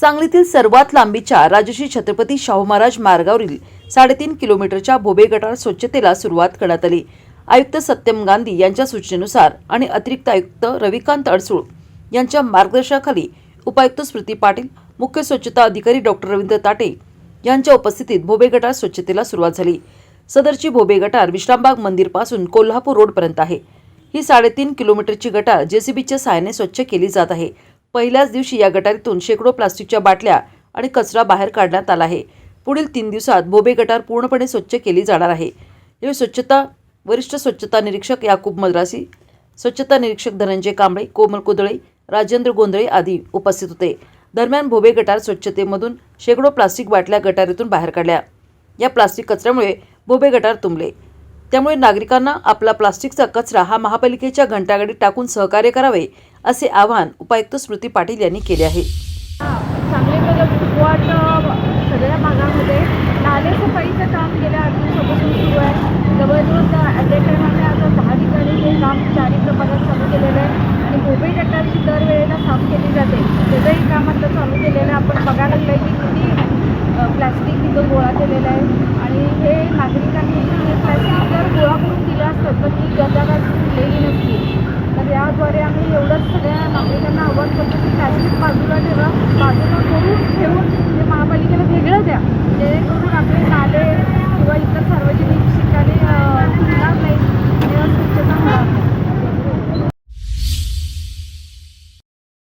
सांगलीतील सर्वात लांबीच्या राजश्री छत्रपती शाहू महाराज मार्गावरील साडेतीन किलोमीटरच्या भोबे गटार स्वच्छतेला सुरुवात करण्यात आली. आयुक्त सत्यम गांधी यांच्या सूचनेनुसार आणि अतिरिक्त आयुक्त रविकांत अडसूळ यांच्या मार्गदर्शनाखाली उपायुक्त स्मृती पाटील मुख्य स्वच्छता अधिकारी डॉक्टर रवींद्र ताटे यांच्या उपस्थितीत भोबे गटार स्वच्छतेला सुरुवात झाली. सदरची भोबे गटार विश्रामबाग मंदिरपासून कोल्हापूर रोडपर्यंत आहे. ही साडेतीन किलोमीटरची गटार जेसीबीच्या सहाय्याने स्वच्छ केली जात आहे. पहिल्याच दिवशी या गटारीतून शेकडो प्लास्टिकच्या बाटल्या आणि कचरा बाहेर काढण्यात आला आहे. पुढील तीन दिवसात भोबे गटार पूर्णपणे स्वच्छ केली जाणार आहे. यावेळी स्वच्छता वरिष्ठ स्वच्छता निरीक्षक याकूब मद्रासी स्वच्छता निरीक्षक धनंजय कांबळे कोमल कुदळे राजेंद्र गोंधळे आदी उपस्थित होते. दरम्यान भोबे गटार स्वच्छतेमधून शेकडो प्लास्टिक बाटल्या गटारीतून बाहेर काढल्या. या प्लास्टिक कचऱ्यामुळे भोबे गटार तुंबले. त्यामुळे नागरिकांना आपला प्लास्टिकचा कचरा हा महापालिकेच्या घंटागाडीत टाकून सहकार्य करावे असे आवाहन उपायुक्त स्मृती पाटील यांनी केले आहे. सांगलीमध्ये फुटवाट सगळ्या भागामध्ये नाले सफाईचं काम गेल्या आठ दिवसापासून सुरू आहे. जवळजवळ ॲट ए आता दहा ठिकाणी हे काम चारी प्रमाणात चालू केलेलं आहे. आणि भोबे गटारची दरवेळेला साफ केली जाते. त्याचंही काम आता चालू केलेलं आहे. आपण बघायला लागलं आहे की किती प्लॅस्टिक तिथं गोळा केलेलं आहे. आणि हे बाजूला ठेवा